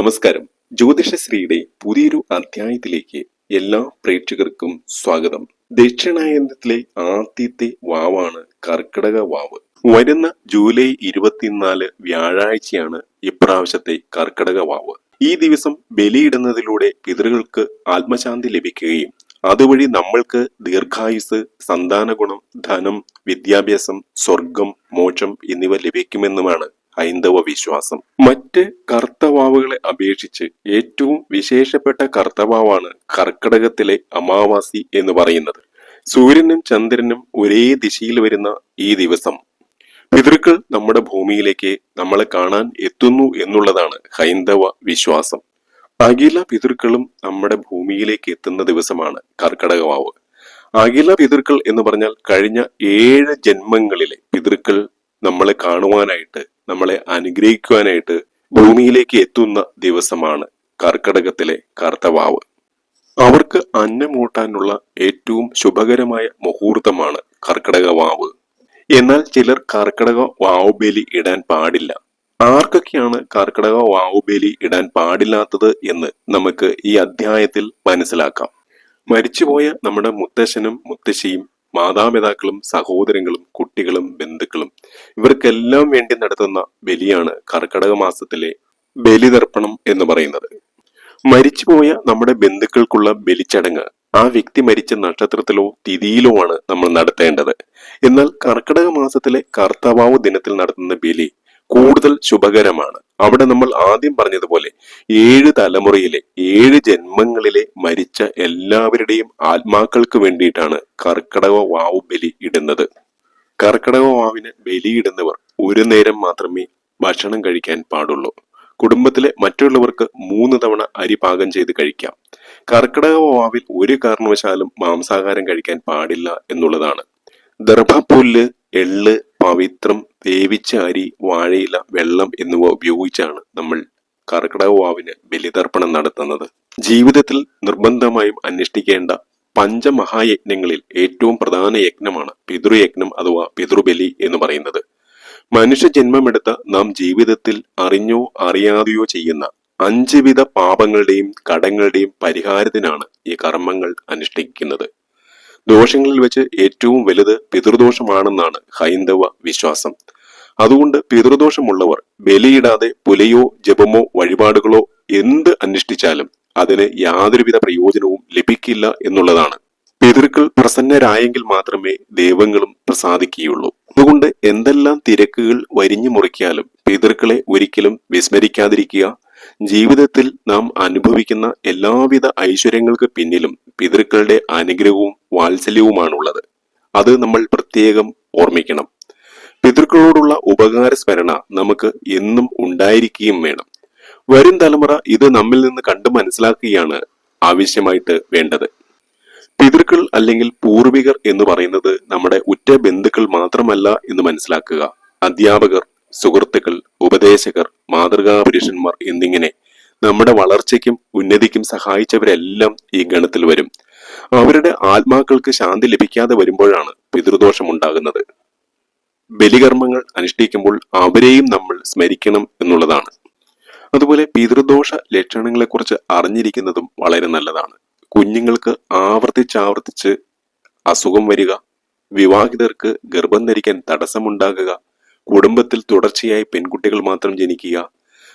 നമസ്കാരം. ജ്യോതിഷശ്രീയുടെ പുതിയൊരു അധ്യായത്തിലേക്ക് എല്ലാ പ്രേക്ഷകർക്കും സ്വാഗതം. ദക്ഷിണായനത്തിലെ ആദ്യത്തെ വാവാണ് കർക്കിടക വാവ്. വരുന്ന ജൂലൈ ഇരുപത്തിനാല് വ്യാഴാഴ്ചയാണ് ഇപ്രാവശ്യത്തെ കർക്കിടക വാവ്. ഈ ദിവസം ബലിയിടുന്നതിലൂടെ പിതൃകൾക്ക് ആത്മശാന്തി ലഭിക്കുകയും അതുവഴി നമ്മൾക്ക് ദീർഘായുസ് സന്താന ഗുണം ധനം വിദ്യാഭ്യാസം സ്വർഗം മോക്ഷം എന്നിവ ലഭിക്കുമെന്നുമാണ് ഹൈന്ദവ വിശ്വാസം. മറ്റ് കർത്തവാവുകളെ അപേക്ഷിച്ച് ഏറ്റവും വിശേഷപ്പെട്ട കർത്തവാവാണ് കർക്കടകത്തിലെ അമാവാസി എന്ന് പറയുന്നത്. സൂര്യനും ചന്ദ്രനും ഒരേ ദിശയിൽ വരുന്ന ഈ ദിവസം. പിതൃക്കൾ നമ്മുടെ ഭൂമിയിലേക്ക് നമ്മളെ കാണാൻ എത്തുന്നു എന്നുള്ളതാണ് ഹൈന്ദവ വിശ്വാസം. അഖില പിതൃക്കളും നമ്മുടെ ഭൂമിയിലേക്ക് എത്തുന്ന ദിവസമാണ് കർക്കടകവാവ്. അഖില പിതൃക്കൾ എന്ന് പറഞ്ഞാൽ കഴിഞ്ഞ ഏഴ് ജന്മങ്ങളിലെ പിതൃക്കൾ നമ്മളെ കാണുവാനായിട്ട് നമ്മളെ അനുഗ്രഹിക്കുവാനായിട്ട് ഭൂമിയിലേക്ക് എത്തുന്ന ദിവസമാണ് കർക്കടകത്തിലെ കർത്തവാവ്. അവർക്ക് അന്നമൂട്ടാനുള്ള ഏറ്റവും ശുഭകരമായ മുഹൂർത്തമാണ് കർക്കടക വാവ് എന്നാൽ ചിലർ കർക്കടക വാവ് ബലി ഇടാൻ പാടില്ല. ആർക്കൊക്കെയാണ് വാവ് ബലി ഇടാൻ പാടില്ലാത്തത് എന്ന് നമുക്ക് ഈ അധ്യായത്തിൽ മനസ്സിലാക്കാം. മരിച്ചുപോയ നമ്മുടെ മുത്തശ്ശനും മുത്തശ്ശിയും മാതാപിതാക്കളും സഹോദരങ്ങളും കുട്ടികളും ബന്ധുക്കളും ഇവർക്കെല്ലാം വേണ്ടി നടത്തുന്ന ബലിയാണ് കർക്കടക മാസത്തിലെ ബലിതർപ്പണം എന്ന് പറയുന്നത്. മരിച്ചുപോയ നമ്മുടെ ബന്ധുക്കൾക്കുള്ള ബലിച്ചടങ്ങ് ആ വ്യക്തി മരിച്ച നക്ഷത്രത്തിലോ തിഥിയിലോ ആണ് നമ്മൾ നടത്തേണ്ടത്. എന്നാൽ കർക്കിടക മാസത്തിലെ കർത്തവാവ് ദിനത്തിൽ നടത്തുന്ന ബലി കൂടുതൽ ശുഭകരമാണ്. അവിടെ നമ്മൾ ആദ്യം പറഞ്ഞതുപോലെ ഏഴ് തലമുറയിലെ ഏഴ് ജന്മങ്ങളിലെ മരിച്ച എല്ലാവരുടെയും ആത്മാക്കൾക്ക് വേണ്ടിയിട്ടാണ് കർക്കടക വാവ് ബലി ഇടുന്നത്. കർക്കടക വാവിന് ബലിയിടുന്നവർ ഒരു നേരം മാത്രമേ ഭക്ഷണം കഴിക്കാൻ പാടുള്ളൂ. കുടുംബത്തിലെ മറ്റുള്ളവർക്ക് മൂന്ന് തവണ അരി പാകം ചെയ്ത് കഴിക്കാം. കർക്കിടക വാവിൽ ഒരു കാരണവശാലും മാംസാഹാരം കഴിക്കാൻ പാടില്ല എന്നുള്ളതാണ്. ദർഭപ്പുല്ല് എള്ള് പവിത്രം വേവിച്ച അരി വാഴയില വെള്ളം എന്നിവ ഉപയോഗിച്ചാണ് നമ്മൾ കർക്കിടക വാവിന് ബലിതർപ്പണം നടത്തുന്നത്. ജീവിതത്തിൽ നിർബന്ധമായും അനുഷ്ഠിക്കേണ്ട പഞ്ചമഹായജ്ഞങ്ങളിൽ ഏറ്റവും പ്രധാന യജ്ഞമാണ് പിതൃയജ്ഞം അഥവാ പിതൃബലി എന്ന് പറയുന്നത്. മനുഷ്യ ജന്മമെടുത്ത നാം ജീവിതത്തിൽ അറിഞ്ഞോ അറിയാതെയോ ചെയ്യുന്ന അഞ്ചുവിധ പാപങ്ങളുടെയും കടങ്ങളുടെയും പരിഹാരത്തിനാണ് ഈ കർമ്മങ്ങൾ അനുഷ്ഠിക്കുന്നത്. ദോഷങ്ങളിൽ വെച്ച് ഏറ്റവും വലുത് പിതൃദോഷമാണെന്നാണ് ഹൈന്ദവ വിശ്വാസം. അതുകൊണ്ട് പിതൃദോഷമുള്ളവർ ബലിയിടാതെ പുലയോ ജപമോ വഴിപാടുകളോ എന്ത് അനുഷ്ഠിച്ചാലും അതിന് യാതൊരുവിധ പ്രയോജനവും ലഭിക്കില്ല എന്നുള്ളതാണ്. പിതൃക്കൾ പ്രസന്നരായെങ്കിൽ മാത്രമേ ദൈവങ്ങളും പ്രസാദിക്കുകയുള്ളൂ. അതുകൊണ്ട് എന്തെല്ലാം തിരക്കുകൾ വരിഞ്ഞു മുറിക്കാലും പിതൃക്കളെ ഒരിക്കലും വിസ്മരിക്കാതിരിക്കുക ജീവിതത്തിൽ നാം അനുഭവിക്കുന്ന എല്ലാവിധ ഐശ്വര്യങ്ങൾക്ക് പിന്നിലും പിതൃക്കളുടെ അനുഗ്രഹവും വാത്സല്യവുമാണുള്ളത്. അത് നമ്മൾ പ്രത്യേകം ഓർമ്മിക്കണം. പിതൃക്കളോടുള്ള ഉപകാര സ്മരണ നമുക്ക് എന്നും ഉണ്ടായിരിക്കുകയും വേണം. വരും തലമുറ ഇത് നമ്മിൽ നിന്ന് കണ്ടു മനസ്സിലാക്കുകയാണ് ആവശ്യമായിട്ട് വേണ്ടത്. പിതൃക്കൾ അല്ലെങ്കിൽ പൂർവികർ എന്ന് പറയുന്നത് നമ്മുടെ ഉറ്റ ബന്ധുക്കൾ മാത്രമല്ല എന്ന് മനസ്സിലാക്കുക. അധ്യാപകർ സുഹൃത്തുക്കൾ ഉപദേശകർ മാതൃകാ പുരുഷന്മാർ എന്നിങ്ങനെ നമ്മുടെ വളർച്ചയ്ക്കും ഉന്നതിക്കും സഹായിച്ചവരെല്ലാം ഈ ഗണത്തിൽ വരും. അവരുടെ ആത്മാക്കൾക്ക് ശാന്തി ലഭിക്കാതെ വരുമ്പോഴാണ് പിതൃദോഷം ഉണ്ടാകുന്നത്. ബലികർമ്മങ്ങൾ അനുഷ്ഠിക്കുമ്പോൾ അവരെയും നമ്മൾ സ്മരിക്കണം എന്നുള്ളതാണ്. അതുപോലെ പിതൃദോഷ ലക്ഷണങ്ങളെക്കുറിച്ച് അറിഞ്ഞിരിക്കുന്നതും വളരെ നല്ലതാണ്. കുഞ്ഞുങ്ങൾക്ക് ആവർത്തിച്ചാവർത്തിച്ച് അസുഖം വരിക വിവാഹിതർക്ക് ഗർഭം ധരിക്കാൻ തടസ്സമുണ്ടാകുക കുടുംബത്തിൽ തുടർച്ചയായി പെൺകുട്ടികൾ മാത്രം ജനിക്കുക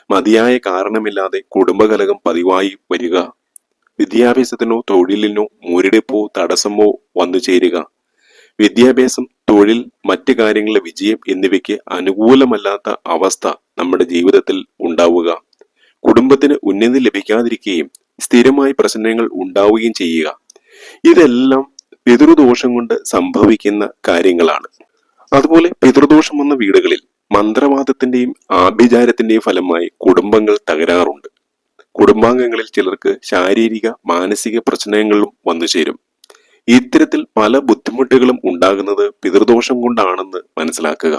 മതിയായ കാരണമില്ലാതെ കുടുംബകലകം പതിവായി വരിക വിദ്യാഭ്യാസത്തിനോ തൊഴിലിനോ മുരടിപ്പോ തടസ്സമോ വന്നു ചേരുക. വിദ്യാഭ്യാസം തൊഴിൽ മറ്റ് കാര്യങ്ങളിലെ വിജയം എന്നിവയ്ക്ക് അനുകൂലമല്ലാത്ത അവസ്ഥ നമ്മുടെ ജീവിതത്തിൽ ഉണ്ടാവുക. കുടുംബത്തിന് ഉന്നതി ലഭിക്കാതിരിക്കുകയും സ്ഥിരമായി പ്രശ്നങ്ങൾ ഉണ്ടാവുകയും ചെയ്യുക. ഇതെല്ലാം പിതൃദോഷം കൊണ്ട് സംഭവിക്കുന്ന കാര്യങ്ങളാണ്. അതുപോലെ പിതൃദോഷം വന്ന വീടുകളിൽ മന്ത്രവാദത്തിന്റെയും ആഭിചാരത്തിന്റെയും ഫലമായി കുടുംബങ്ങൾ തകരാറുണ്ട്. കുടുംബാംഗങ്ങളിൽ ചിലർക്ക് ശാരീരിക മാനസിക പ്രശ്നങ്ങളും വന്നു ചേരും. ഇത്തരത്തിൽ പല ബുദ്ധിമുട്ടുകളും ഉണ്ടാകുന്നത് പിതൃദോഷം കൊണ്ടാണെന്ന് മനസ്സിലാക്കുക.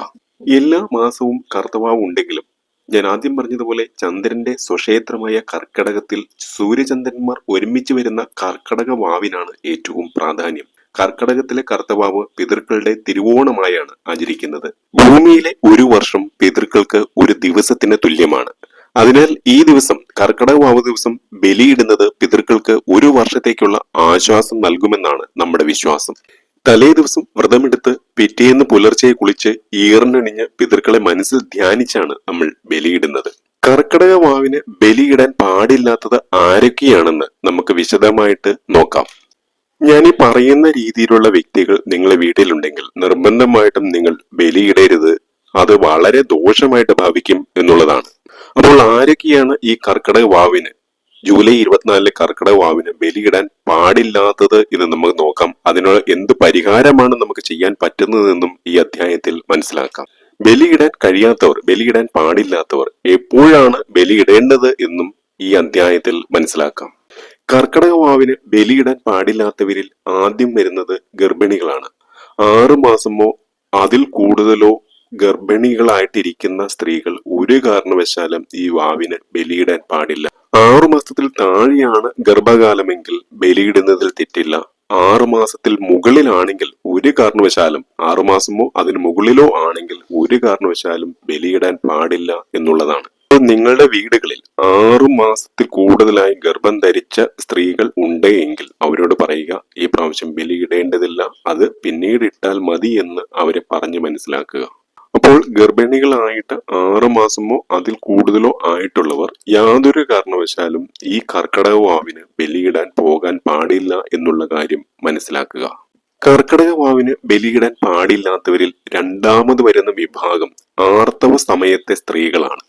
എല്ലാ മാസവും കർത്തവാവ് ഉണ്ടെങ്കിലും ഞാൻ ആദ്യം പറഞ്ഞതുപോലെ ചന്ദ്രന്റെ സ്വക്ഷേത്രമായ കർക്കടകത്തിൽ സൂര്യചന്ദ്രന്മാർ ഒരുമിച്ച് വരുന്ന കർക്കടക വാവിനാണ് ഏറ്റവും പ്രാധാന്യം. കർക്കടകത്തിലെ കർത്തവാവ് പിതൃക്കളുടെ തിരുവോണമായാണ് ആചരിക്കുന്നത്. ഭൂമിയിലെ ഒരു വർഷം പിതൃക്കൾക്ക് ഒരു ദിവസത്തിന് തുല്യമാണ്. അതിനാൽ ഈ ദിവസം കർക്കടകവാവ് ദിവസം ബലിയിടുന്നത് പിതൃക്കൾക്ക് ഒരു വർഷത്തേക്കുള്ള ആശ്വാസം നൽകുമെന്നാണ് നമ്മുടെ വിശ്വാസം. തലേ ദിവസം വ്രതമെടുത്ത് പിറ്റേന്ന് പുലർച്ചെ കുളിച്ച് ഈറിനണിഞ്ഞ് പിതൃക്കളെ മനസ്സിൽ ധ്യാനിച്ചാണ് നമ്മൾ ബലിയിടുന്നത്. കർക്കടക വാവിന് ബലിയിടാൻ പാടില്ലാത്തത് ആരൊക്കെയാണെന്ന് നമുക്ക് വിശദമായിട്ട് നോക്കാം. ഞാൻ ഈ പറയുന്ന രീതിയിലുള്ള വ്യക്തികൾ നിങ്ങളെ വീട്ടിലുണ്ടെങ്കിൽ നിർബന്ധമായിട്ടും നിങ്ങൾ ബലിയിടരുത്. അത് വളരെ ദോഷമായിട്ട് ഭാവിക്കും എന്നുള്ളതാണ്. അപ്പോൾ ആരൊക്കെയാണ് ഈ കർക്കിടക വാവിന് ജൂലൈ ഇരുപത്തിനാലിലെ കർക്കിടക വാവിന് ബലിയിടാൻ പാടില്ലാത്തത് എന്ന് നമുക്ക് നോക്കാം. അതിനുള്ള എന്ത് പരിഹാരമാണ് നമുക്ക് ചെയ്യാൻ പറ്റുന്നതെന്നും ഈ അധ്യായത്തിൽ മനസ്സിലാക്കാം. ബലിയിടാൻ കഴിയാത്തവർ ബലിയിടാൻ പാടില്ലാത്തവർ എപ്പോഴാണ് ബലിയിടേണ്ടത് എന്നും ഈ അധ്യായത്തിൽ മനസ്സിലാക്കാം. കർക്കിടക വാവിന് ബലിയിടാൻ പാടില്ലാത്തവരിൽ ആദ്യം വരുന്നത് ഗർഭിണികളാണ്. ആറു മാസമോ അതിൽ കൂടുതലോ ഗർഭിണികളായിട്ടിരിക്കുന്ന സ്ത്രീകൾ ഒരു കാരണവശാലും ഈ വാവിന് ബലിയിടാൻ പാടില്ല. ആറു മാസത്തിൽ താഴെയാണ് ഗർഭകാലമെങ്കിൽ ബലിയിടുന്നതിൽ തെറ്റില്ല. ആറു മാസത്തിൽ മുകളിലാണെങ്കിൽ ഒരു കാരണവശാലും ആറുമാസമോ അതിന് മുകളിലോ ആണെങ്കിൽ ഒരു കാരണവശാലും ബലിയിടാൻ പാടില്ല എന്നുള്ളതാണ്. നിങ്ങളുടെ വീടുകളിൽ ആറു മാസത്തിൽ കൂടുതലായി ഗർഭം ധരിച്ച സ്ത്രീകൾ ഉണ്ട് എങ്കിൽ അവരോട് പറയുക ഈ പ്രാവശ്യം ബലി ഇടേണ്ടതില്ല. അത് പിന്നീട് ഇട്ടാൽ മതി എന്ന് അവരെ പറഞ്ഞു മനസ്സിലാക്കുക. അപ്പോൾ ഗർഭിണികളായിട്ട് ആറു മാസമോ അതിൽ കൂടുതലോ ആയിട്ടുള്ളവർ യാതൊരു കാരണവശാലും ഈ കർക്കിടകവാവിന് ബലിയിടാൻ പോകാൻ പാടില്ല എന്നുള്ള കാര്യം മനസ്സിലാക്കുക. കർക്കിടക വാവിന് ബലിയിടാൻ പാടില്ലാത്തവരിൽ രണ്ടാമത് വരുന്ന വിഭാഗം ആർത്തവ സമയത്തെ സ്ത്രീകളാണ്.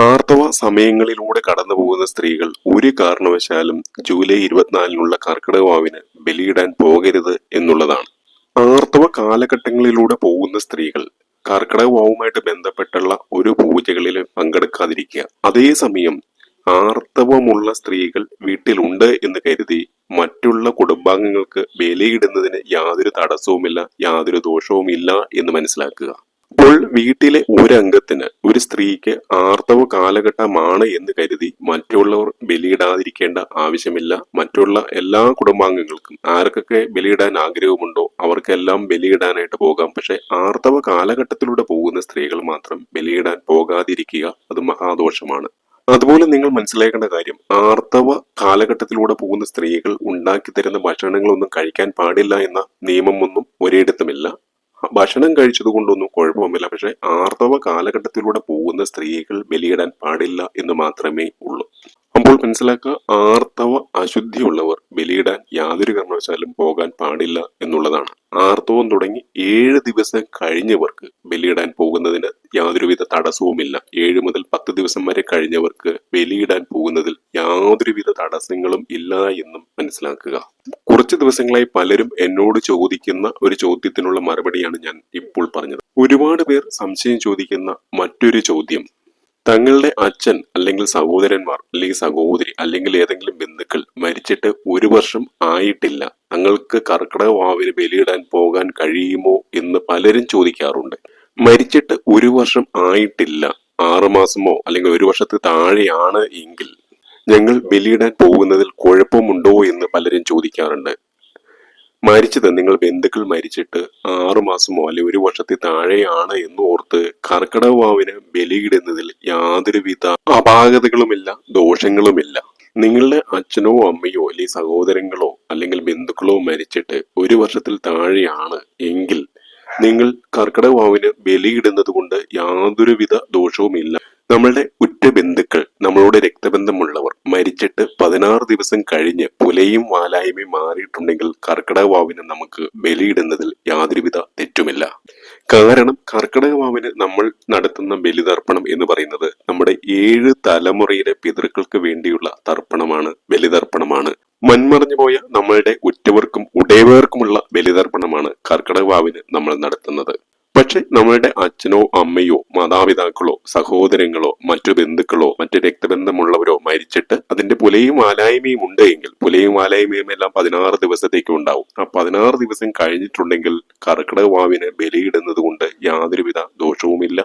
ആർത്തവ സമയങ്ങളിലൂടെ കടന്നു പോകുന്ന സ്ത്രീകൾ ഒരു കാരണവശാലും ജൂലൈ ഇരുപത്തിനാലിനുള്ള കർക്കിടക വാവിന് ബലിയിടാൻ പോകരുത് എന്നുള്ളതാണ്. ആർത്തവ കാലഘട്ടങ്ങളിലൂടെ പോകുന്ന സ്ത്രീകൾ കർക്കിടക വാവുമായിട്ട് ബന്ധപ്പെട്ടുള്ള ഒരു പൂജകളിലും പങ്കെടുക്കാതിരിക്കുക. അതേസമയം ആർത്തവമുള്ള സ്ത്രീകൾ വീട്ടിലുണ്ട് എന്ന് കരുതി മറ്റുള്ള കുടുംബാംഗങ്ങൾക്ക് ബലിയിടുന്നതിന് യാതൊരു തടസ്സവുമില്ല യാതൊരു ദോഷവുമില്ല എന്ന് മനസ്സിലാക്കുക. അപ്പോൾ വീട്ടിലെ ഒരംഗത്തിന് ഒരു സ്ത്രീക്ക് ആർത്തവ കാലഘട്ടമാണ് എന്ന് കരുതി മറ്റുള്ളവർ ബലിയിടാതിരിക്കേണ്ട ആവശ്യമില്ല. മറ്റുള്ള എല്ലാ കുടുംബാംഗങ്ങൾക്കും ആർക്കൊക്കെ ബലിയിടാൻ ആഗ്രഹമുണ്ടോ അവർക്കെല്ലാം ബലിയിടാനായിട്ട് പോകാം. പക്ഷെ ആർത്തവ കാലഘട്ടത്തിലൂടെ പോകുന്ന സ്ത്രീകൾ മാത്രം ബലിയിടാൻ പോകാതിരിക്കുക അത് മഹാദോഷമാണ്. അതുപോലെ നിങ്ങൾ മനസ്സിലാക്കേണ്ട കാര്യം ആർത്തവ കാലഘട്ടത്തിലൂടെ പോകുന്ന സ്ത്രീകൾ ഉണ്ടാക്കി തരുന്ന ഭക്ഷണങ്ങളൊന്നും കഴിക്കാൻ പാടില്ല എന്ന നിയമമൊന്നും ഒരിടത്തുമില്ല. ഭക്ഷണം കഴിച്ചത് കൊണ്ടൊന്നും കുഴപ്പമില്ല പക്ഷെ ആർത്തവ കാലഘട്ടത്തിലൂടെ പോകുന്ന സ്ത്രീകൾ ബലിയിടാൻ പാടില്ല എന്ന് മാത്രമേ ഉള്ളൂ. അപ്പോൾ മനസ്സിലാക്കുക ആർത്തവ അശുദ്ധിയുള്ളവർ ബലിയിടാൻ യാതൊരു കാരണവശാലും പോകാൻ പാടില്ല എന്നുള്ളതാണ്. ആർത്തവം തുടങ്ങി ഏഴ് ദിവസം കഴിഞ്ഞവർക്ക് ബലിയിടാൻ പോകുന്നതിന് യാതൊരുവിധ തടസ്സവുമില്ല. ഏഴ് മുതൽ പത്ത് ദിവസം വരെ കഴിഞ്ഞവർക്ക് ബലിയിടാൻ പോകുന്നതിൽ യാതൊരുവിധ തടസ്സങ്ങളും ഇല്ല എന്നും മനസ്സിലാക്കുക. കുറച്ച് ദിവസങ്ങളായി പലരും എന്നോട് ചോദിക്കുന്ന ഒരു ചോദ്യത്തിനുള്ള മറുപടിയാണ് ഞാൻ ഇപ്പോൾ പറഞ്ഞത്. ഒരുപാട് പേർ സംശയം ചോദിക്കുന്ന മറ്റൊരു ചോദ്യം. തങ്ങളുടെ അച്ഛൻ അല്ലെങ്കിൽ സഹോദരന്മാർ അല്ലെങ്കിൽ സഹോദരി അല്ലെങ്കിൽ ഏതെങ്കിലും ബന്ധുക്കൾ മരിച്ചിട്ട് ഒരു വർഷം ആയിട്ടില്ല. തങ്ങൾക്ക് കർക്കിടക വാവിന് ബലിയിടാൻ പോകാൻ കഴിയുമോ എന്ന് പലരും ചോദിക്കാറുണ്ട്. മരിച്ചിട്ട് ഒരു വർഷം ആയിട്ടില്ല. ആറുമാസമോ അല്ലെങ്കിൽ ഒരു വർഷത്തിൽ താഴെയാണ് എങ്കിൽ ഞങ്ങൾ ബലിയിടാൻ പോകുന്നതിൽ കുഴപ്പമുണ്ടോ എന്ന് പലരും ചോദിക്കാറുണ്ട്. മരിച്ചത് നിങ്ങൾ ബന്ധുക്കൾ മരിച്ചിട്ട് ആറുമാസമോ അല്ലെ ഒരു വർഷത്തിൽ താഴെയാണ് എന്ന് ഓർത്ത് കർക്കിടക വാവിന് ബലിയിടുന്നതിൽ യാതൊരുവിധ അപാകതകളുമില്ല ദോഷങ്ങളുമില്ല. നിങ്ങളുടെ അച്ഛനോ അമ്മയോ അല്ലെങ്കിൽ സഹോദരങ്ങളോ അല്ലെങ്കിൽ ബന്ധുക്കളോ മരിച്ചിട്ട് ഒരു വർഷത്തിൽ താഴെയാണ് എങ്കിൽ നിങ്ങൾ കർക്കിടകവാവിന് ബലിയിടുന്നത് കൊണ്ട് യാതൊരുവിധ ദോഷവുമില്ല. നമ്മളുടെ ഉറ്റ ബന്ധുക്കൾ നമ്മളോട് രക്തബന്ധമുള്ളവർ മരിച്ചിട്ട് പതിനാറ് ദിവസം കഴിഞ്ഞ് പുലയും വാലായ്മയും മാറിയിട്ടുണ്ടെങ്കിൽ കർക്കിടകവാവിന് നമുക്ക് ബലിയിടുന്നതിൽ യാതൊരുവിധ തെറ്റുമില്ല. കാരണം കർക്കിടകവാവിന് നമ്മൾ നടത്തുന്ന ബലിതർപ്പണം എന്ന് പറയുന്നത് നമ്മുടെ ഏഴ് തലമുറയിലെ പിതൃക്കൾക്ക് വേണ്ടിയുള്ള തർപ്പണമാണ് ബലിതർപ്പണമാണ്. മൺമറഞ്ഞു പോയ നമ്മളുടെ ഉറ്റവർക്കും ഉടയവർക്കുമുള്ള ബലിതർപ്പണമാണ് കർക്കിടക വാവിന് നമ്മൾ നടത്തുന്നത്. പക്ഷെ നമ്മളുടെ അച്ഛനോ അമ്മയോ മാതാപിതാക്കളോ സഹോദരങ്ങളോ മറ്റു ബന്ധുക്കളോ മറ്റു രക്തബന്ധമുള്ളവരോ മരിച്ചിട്ട് അതിന്റെ പുലയും ആലായ്മയും ഉണ്ട് എങ്കിൽ പുലയും ആലായ്മയും എല്ലാം പതിനാറ് ദിവസത്തേക്ക് ഉണ്ടാവും. ആ പതിനാറ് ദിവസം കഴിഞ്ഞിട്ടുണ്ടെങ്കിൽ കർക്കിടക വാവിന് ബലിയിടുന്നത് കൊണ്ട് യാതൊരുവിധ ദോഷവുമില്ല.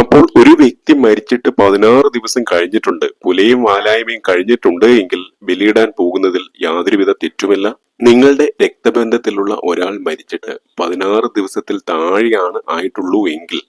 അപ്പോൾ ഒരു വ്യക്തി മരിച്ചിട്ട് പതിനാറ് ദിവസം കഴിഞ്ഞിട്ടുണ്ട്. പുലയും വാലായ്മയും കഴിഞ്ഞിട്ടുണ്ട് എങ്കിൽ ബലിയിടാൻ പോകുന്നതിൽ യാതൊരുവിധ തെറ്റുമില്ല. നിങ്ങളുടെ രക്തബന്ധത്തിലുള്ള ഒരാൾ മരിച്ചിട്ട് പതിനാറ് ദിവസത്തിൽ താഴെയാണ് ആയിട്ടുള്ളൂ എങ്കിൽ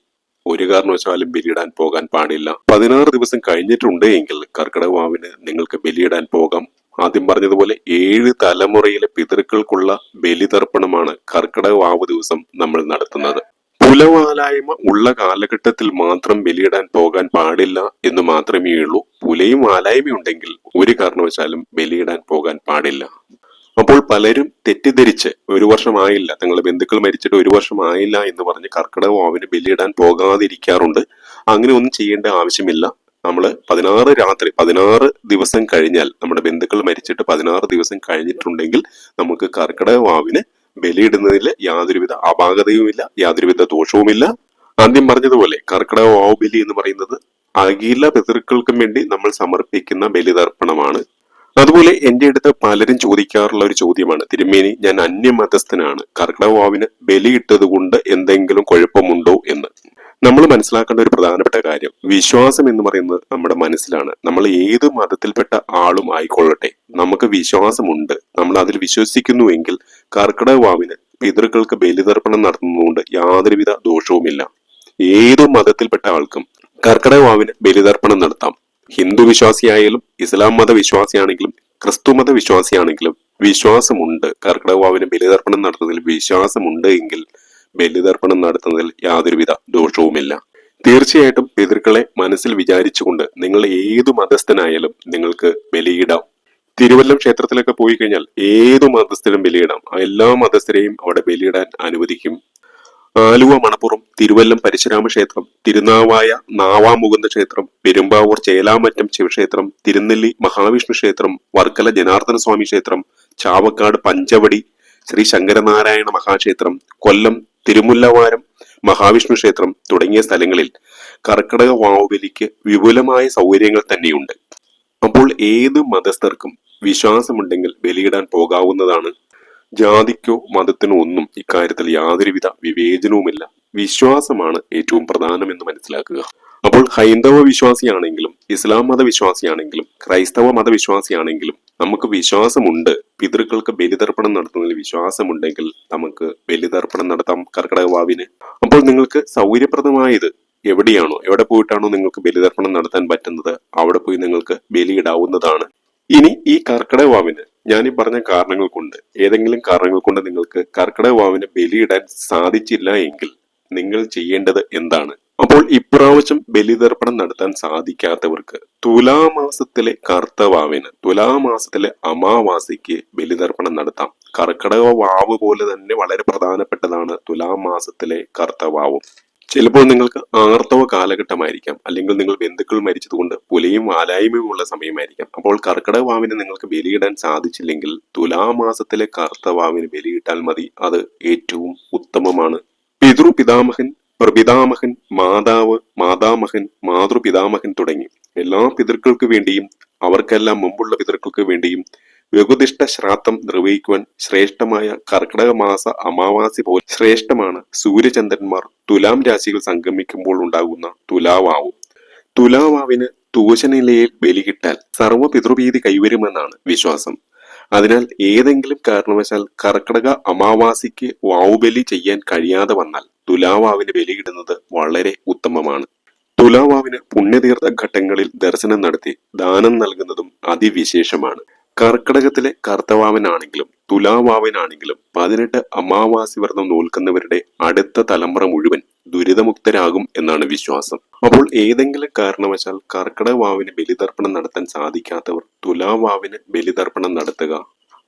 ഒരു കാരണവശാലും ബലിയിടാൻ പോകാൻ പാടില്ല. പതിനാറ് ദിവസം കഴിഞ്ഞിട്ടുണ്ട് എങ്കിൽ കർക്കിടകാവിന് നിങ്ങൾക്ക് ബലിയിടാൻ പോകാം. ആദ്യം പറഞ്ഞതുപോലെ ഏഴ് തലമുറയിലെ പിതൃക്കൾക്കുള്ള ബലിതർപ്പണമാണ് കർക്കിടകാവ് ദിവസം നമ്മൾ നടത്തുന്നത്. പുലവാലായ്മ ഉള്ള കാലഘട്ടത്തിൽ മാത്രം ബലിയിടാൻ പോകാൻ പാടില്ല എന്ന് മാത്രമേ ഉള്ളൂ. പുലയും വാലായ്മയുണ്ടെങ്കിൽ ഒരു കാരണവശാലും ബലിയിടാൻ പോകാൻ പാടില്ല. അപ്പോൾ പലരും തെറ്റിദ്ധരിച്ച് ഒരു വർഷമായില്ല തങ്ങളുടെ ബന്ധുക്കൾ മരിച്ചിട്ട് ഒരു വർഷമായില്ല എന്ന് പറഞ്ഞ് കർക്കിടക വാവിന് ബലിയിടാൻ പോകാതിരിക്കാറുണ്ട്. അങ്ങനെ ഒന്നും ചെയ്യേണ്ട ആവശ്യമില്ല. നമ്മൾ പതിനാറ് രാത്രി പതിനാറ് ദിവസം കഴിഞ്ഞാൽ നമ്മുടെ ബന്ധുക്കൾ മരിച്ചിട്ട് പതിനാറ് ദിവസം കഴിഞ്ഞിട്ടുണ്ടെങ്കിൽ നമുക്ക് കർക്കിടക വാവിന് ബലിയിടുന്നതിൽ യാതൊരുവിധ അപാകതയുമില്ല യാതൊരുവിധ ദോഷവുമില്ല. ആദ്യം പറഞ്ഞതുപോലെ കർക്കിടക വാവ് ബലി എന്ന് പറയുന്നത് അഖില പിതൃക്കൾക്കും വേണ്ടി നമ്മൾ സമർപ്പിക്കുന്ന ബലിതർപ്പണമാണ്. അതുപോലെ എന്റെ അടുത്ത് പലരും ചോദിക്കാറുള്ള ഒരു ചോദ്യമാണ്. തിരുമേനി ഞാൻ അന്യമതസ്ഥനാണ്. കർക്കിടക വാവിന് ബലിയിട്ടത് കൊണ്ട് എന്തെങ്കിലും കുഴപ്പമുണ്ടോ എന്ന്. നമ്മൾ മനസ്സിലാക്കേണ്ട ഒരു പ്രധാനപ്പെട്ട കാര്യം വിശ്വാസം എന്ന് പറയുന്നത് നമ്മുടെ മനസ്സിലാണ്. നമ്മൾ ഏത് മതത്തിൽപ്പെട്ട ആളും ആയിക്കൊള്ളട്ടെ. നമുക്ക് വിശ്വാസമുണ്ട്. നമ്മൾ അതിൽ വിശ്വസിക്കുന്നുവെങ്കിൽ കർക്കിടക വാവിന് പിതൃക്കൾക്ക് ബലിതർപ്പണം നടത്തുന്നതുകൊണ്ട് യാതൊരുവിധ ദോഷവുമില്ല. ഏത് മതത്തിൽപ്പെട്ട ആൾക്കും കർക്കിടക വാവിന് ബലിതർപ്പണം നടത്താം. ഹിന്ദു വിശ്വാസിയായാലും ഇസ്ലാം മത വിശ്വാസിയാണെങ്കിലും ക്രിസ്തു മത വിശ്വാസിയാണെങ്കിലും വിശ്വാസമുണ്ട്. കർക്കിടക വാവിന് ബലിതർപ്പണം നടത്തുന്നതിൽ വിശ്വാസമുണ്ട് എങ്കിൽ ബലിതർപ്പണം നടത്തുന്നതിൽ യാതൊരുവിധ ദോഷവുമില്ല. തീർച്ചയായിട്ടും പിതൃക്കളെ മനസ്സിൽ വിചാരിച്ചുകൊണ്ട് നിങ്ങൾ ഏതു മതസ്ഥനായാലും നിങ്ങൾക്ക് ബലിയിടാം. തിരുവല്ലം ക്ഷേത്രത്തിലൊക്കെ പോയി കഴിഞ്ഞാൽ ഏതു മതസ്ഥനും ബലിയിടാം. എല്ലാ മതസ്ഥരെയും അവിടെ ബലിയിടാൻ അനുവദിക്കും. ആലുവ മണപ്പുറം തിരുവല്ലം പരശുരാമ ക്ഷേത്രം തിരുനാവായ നാവാമുകുന്ദ ക്ഷേത്രം പെരുമ്പാവൂർ ചേലാമറ്റം ശിവക്ഷേത്രം തിരുനെല്ലി മഹാവിഷ്ണു ക്ഷേത്രം വർക്കല ജനാർദ്ദന സ്വാമി ക്ഷേത്രം ചാവക്കാട് പഞ്ചവടി ശ്രീ ശങ്കരനാരായണ മഹാക്ഷേത്രം കൊല്ലം തിരുമുല്ലവാരം മഹാവിഷ്ണു ക്ഷേത്രം തുടങ്ങിയ സ്ഥലങ്ങളിൽ കർക്കിടക വാവുബലിക്ക് വിപുലമായ സൗകര്യങ്ങൾ തന്നെയുണ്ട്. അപ്പോൾ ഏത് മതസ്ഥർക്കും വിശ്വാസമുണ്ടെങ്കിൽ ബലിയിടാൻ പോകാവുന്നതാണ്. ജാതിക്കോ മതത്തിനോ ഒന്നും ഇക്കാര്യത്തിൽ യാതൊരുവിധ വിവേചനവുമില്ല. വിശ്വാസമാണ് ഏറ്റവും പ്രധാനമെന്ന് മനസ്സിലാക്കുക. അപ്പോൾ ഹൈന്ദവ വിശ്വാസിയാണെങ്കിലും ഇസ്ലാം മത വിശ്വാസിയാണെങ്കിലും ക്രൈസ്തവ മത വിശ്വാസിയാണെങ്കിലും നമുക്ക് വിശ്വാസമുണ്ട്. പിതൃക്കൾക്ക് ബലിതർപ്പണം നടത്തുന്നതിൽ വിശ്വാസമുണ്ടെങ്കിൽ നമുക്ക് ബലിതർപ്പണം നടത്താം കർക്കിടക വാവിന് അപ്പോൾ നിങ്ങൾക്ക് സൗകര്യപ്രദമായത് എവിടെയാണോ? എവിടെ പോയിട്ടാണോ നിങ്ങൾക്ക് ബലിതർപ്പണം നടത്താൻ പറ്റുന്നത്? അവിടെ പോയി നിങ്ങൾക്ക് ബലിയിടാവുന്നതാണ്. ഇനി ഈ കർക്കിടക വാവിന് ഞാൻ ഈ പറഞ്ഞ കാരണങ്ങൾ കൊണ്ട് ഏതെങ്കിലും കാരണങ്ങൾ കൊണ്ട് നിങ്ങൾക്ക് കർക്കിടക വാവിന് ബലിയിടാൻ സാധിച്ചില്ല എങ്കിൽ നിങ്ങൾ ചെയ്യേണ്ടത് എന്താണ്? അപ്പോൾ ഇപ്രാവശ്യം ബലിതർപ്പണം നടത്താൻ സാധിക്കാത്തവർക്ക് തുലാമാസത്തിലെ കർത്തവാവിന് തുലാമാസത്തിലെ അമാവാസിക്ക് ബലിതർപ്പണം നടത്താം. കർക്കടക വാവ് പോലെ തന്നെ വളരെ പ്രധാനപ്പെട്ടതാണ് തുലാമാസത്തിലെ കർത്തവാവും. ചിലപ്പോൾ നിങ്ങൾക്ക് ആർത്തവ കാലഘട്ടമായിരിക്കാം അല്ലെങ്കിൽ നിങ്ങൾ ബന്ധുക്കൾ മരിച്ചതുകൊണ്ട് പുലയും വാലായ്മയും ഉള്ള സമയമായിരിക്കാം. അപ്പോൾ കർക്കടക വാവിന് നിങ്ങൾക്ക് ബലിയിടാൻ സാധിച്ചില്ലെങ്കിൽ തുലാമാസത്തിലെ കർത്തവാവിന് ബലിയിട്ടാൽ മതി. അത് ഏറ്റവും ഉത്തമമാണ്. പിതൃപിതാമഹൻ പിതാമഹൻ മാതാവ് മാതാമഹൻ മാതൃപിതാമഹൻ തുടങ്ങി. എല്ലാ പിതൃക്കൾക്ക് വേണ്ടിയും അവർക്കെല്ലാം മുമ്പുള്ള പിതൃക്കൾക്ക് വേണ്ടിയും വ്യകുതിഷ്ഠ ശ്രാദ്ധം നിർവഹിക്കുവാൻ ശ്രേഷ്ഠമായ കർക്കിടക മാസ അമാവാസി പോലെ ശ്രേഷ്ഠമാണ്. സൂര്യചന്ദ്രന്മാർ തുലാം രാശികൾ സംഗമിക്കുമ്പോൾ ഉണ്ടാകുന്ന തുലാവാവ്. തുലാവാവിന് തൂശനിലയിൽ ബലികിട്ടാൽ സർവ പിതൃഭീതി കൈവരുമെന്നാണ് വിശ്വാസം. അതിനാൽ ഏതെങ്കിലും കാരണവശാൽ കർക്കിടക അമാവാസിക്ക് വാവുബലി ചെയ്യാൻ കഴിയാതെ വന്നാൽ തുലാവാവിന് ബലിയിടുന്നത് വളരെ ഉത്തമമാണ്. തുലാവാവിന് പുണ്യതീർത്ഥ ഘട്ടങ്ങളിൽ ദർശനം നടത്തി ദാനം നൽകുന്നതും അതിവിശേഷമാണ്. കർക്കിടകത്തിലെ കർത്തവാവനാണെങ്കിലും തുലാവാവിനാണെങ്കിലും പതിനെട്ട് അമാവാസി വ്രതം നോൽക്കുന്നവരുടെ അടുത്ത തലമുറ മുഴുവൻ ദുരിതമുക്തരാകും എന്നാണ് വിശ്വാസം. അപ്പോൾ ഏതെങ്കിലും കാരണവശാൽ കർക്കിടക വാവിന് ബലിതർപ്പണം നടത്താൻ സാധിക്കാത്തവർ തുലാവാവിന് ബലിതർപ്പണം നടത്തുക.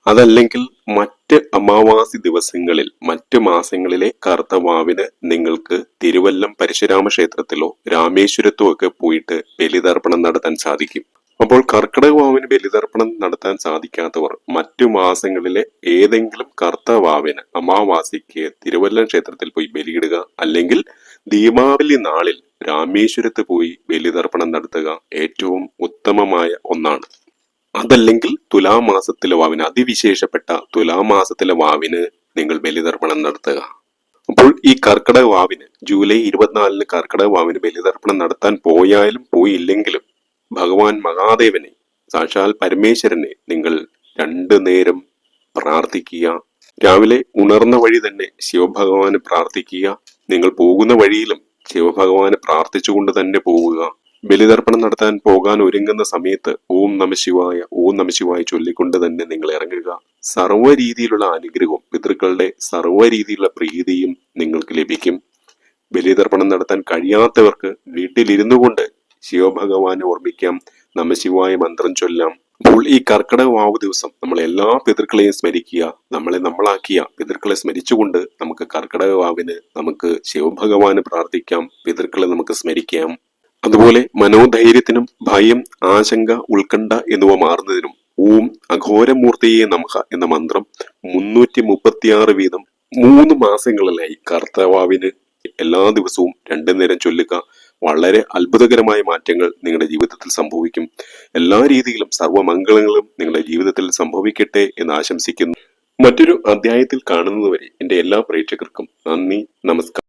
അതല്ലെങ്കിൽ മറ്റ് അമാവാസി ദിവസങ്ങളിൽ മറ്റ് മാസങ്ങളിലെ കർത്തവാവിന് നിങ്ങൾക്ക് തിരുവല്ലം പരശുരാമ ക്ഷേത്രത്തിലോ രാമേശ്വരത്തോ ഒക്കെ പോയിട്ട് ബലിതർപ്പണം നടത്താൻ സാധിക്കും. അപ്പോൾ കർക്കിടക വാവിന് ബലിതർപ്പണം നടത്താൻ സാധിക്കാത്തവർ മറ്റു മാസങ്ങളിലെ ഏതെങ്കിലും കർത്തവാവിന് അമാവാസിക്ക് തിരുവല്ല ക്ഷേത്രത്തിൽ പോയി ബലിയിടുക അല്ലെങ്കിൽ ദീപാവലി നാളിൽ രാമേശ്വരത്ത് പോയി ബലിതർപ്പണം നടത്തുക ഏറ്റവും ഉത്തമമായ ഒന്നാണ്. അതല്ലെങ്കിൽ തുലാമാസത്തിലെ വാവിന് അതിവിശേഷപ്പെട്ട തുലാമാസത്തിലെ വാവിന് നിങ്ങൾ ബലിതർപ്പണം നടത്തുക. അപ്പോൾ ഈ കർക്കിടക വാവിന് ജൂലൈ ഇരുപത്തിനാലിന് കർക്കിടക വാവിന് ബലിതർപ്പണം നടത്താൻ പോയാലും പോയില്ലെങ്കിലും ഭഗവാൻ മഹാദേവനെ സാക്ഷാൽ പരമേശ്വരനെ നിങ്ങൾ രണ്ടു നേരം പ്രാർത്ഥിക്കുക. രാവിലെ ഉണർന്ന വഴി തന്നെ ശിവഭഗവാന് പ്രാർത്ഥിക്കുക. നിങ്ങൾ പോകുന്ന വഴിയിലും ശിവഭഗവാന് പ്രാർത്ഥിച്ചുകൊണ്ട് തന്നെ പോവുക. ബലിതർപ്പണം നടത്താൻ പോകാൻ ഒരുങ്ങുന്ന സമയത്ത് ഓം നമശിവായ ഓം നമശിവായ ചൊല്ലിക്കൊണ്ട് തന്നെ നിങ്ങൾ ഇറങ്ങുക. സർവ രീതിയിലുള്ള അനുഗ്രഹവും പിതൃക്കളുടെ സർവ രീതിയിലുള്ള പ്രീതിയും നിങ്ങൾക്ക് ലഭിക്കും. ബലിതർപ്പണം നടത്താൻ കഴിയാത്തവർക്ക് വീട്ടിലിരുന്നു കൊണ്ട് ശിവഭഗവാനെ ഓർമ്മിക്കാം. നമശിവായ മന്ത്രം ചൊല്ലാം. അപ്പോൾ ഈ കർക്കിടക വാവ് ദിവസം നമ്മൾ എല്ലാ പിതൃക്കളെയും സ്മരിക്കുക. നമ്മളെ നമ്മളാക്കിയ പിതൃക്കളെ സ്മരിച്ചുകൊണ്ട് നമുക്ക് കർക്കിടക വാവിന് നമുക്ക് ശിവഭഗവാന് പ്രാർത്ഥിക്കാം. പിതൃക്കളെ നമുക്ക് സ്മരിക്കാം. അതുപോലെ മനോധൈര്യത്തിനും ഭയം ആശങ്ക ഉത്കണ്ഠ എന്നിവ മാറുന്നതിനും ഓം അഘോരമൂർത്തിയെ നമഃ എന്ന മന്ത്രം മുന്നൂറ്റി മുപ്പത്തിയാറ് വീതം മൂന്ന് മാസങ്ങളിലായി കർത്തവാവിന് എല്ലാ ദിവസവും രണ്ടു നേരം ചൊല്ലുക. വളരെ അത്ഭുതകരമായ മാറ്റങ്ങൾ നിങ്ങളുടെ ജീവിതത്തിൽ സംഭവിക്കും. എല്ലാ രീതിയിലും സർവമംഗളങ്ങളും നിങ്ങളുടെ ജീവിതത്തിൽ സംഭവിക്കട്ടെ എന്ന് ആശംസിക്കുന്നു. മറ്റൊരു അധ്യായത്തിൽ കാണുന്നതുവരെ എന്റെ എല്ലാ പ്രേക്ഷകർക്കും നന്ദി നമസ്കാരം.